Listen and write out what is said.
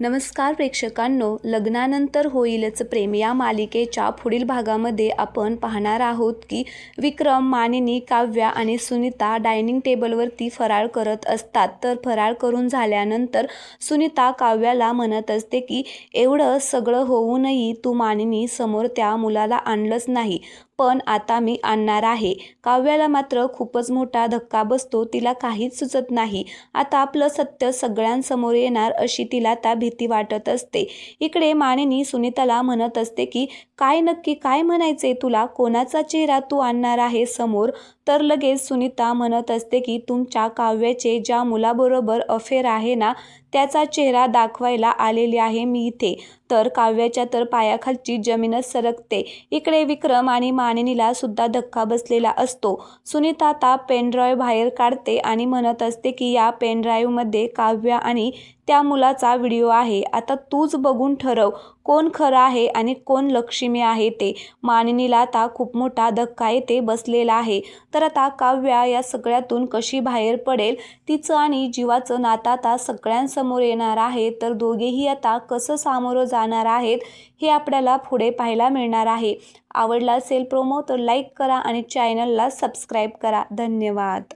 नमस्कार प्रेक्षकांनो लग्नानंतर होईलच प्रेम. या मालिकेच्या पुढील भागामध्ये आपण पाहणार आहोत की विक्रम मानिनी काव्या आणि सुनीता डायनिंग टेबलवरती फराळ करत असतात. तर फराळ करून झाल्यानंतर सुनीता काव्याला म्हणत असते की एवढं सगळं होऊनही तू मानिनी समोर त्या मुलाला आणलंच नाही. पण आता मी आणणार आहे. काव्याला मात्र खूपच मोठा धक्का बसतो. तिला काहीच सुचत नाही. आता आपलं सत्य सगळ्यांसमोर येणार अशी तिला त्या भीती वाटत असते. इकडे मानिनी सुनीताला म्हणत असते की काय नक्की काय म्हणायचे तुला? कोणाचा चेहरा तू आणणार आहे समोर? तर लगेच सुनीता म्हणत असते की तुमच्या काव्याचे ज्या मुलाबरोबर अफेअर आहे ना त्याचा चेहरा दाखवायला आलेली आहे मी इथे. तर काव्याच्या तर पायाखालची जमीनच सरकते. इकडे विक्रम आणि मानिनीला सुद्धा धक्का बसलेला असतो. सुनीता आता पेनड्राईव्ह बाहेर काढते आणि म्हणत असते की या पेनड्राईव्हमध्ये काव्य आणि त्या मुलाचा व्हिडिओ आहे. आता तूच बघून ठरव कोण खरं आहे आणि कोण लक्ष्मी आहे ते. मानिनीला आता खूप मोठा धक्का येते बसलेला आहे. तर आता काव्या या सगळ्यातून कशी बाहेर पडेल तिचं आणि जीवाचं नातं आता सगळ्यांसमोर येणार आहे. तर दोघेही आता कसं सामोरं जाणार आहेत हे आपल्याला पुढे पाहायला मिळणार आहे. आवडला असेल प्रोमो तर लाईक करा आणि चॅनलला सबस्क्राईब करा. धन्यवाद.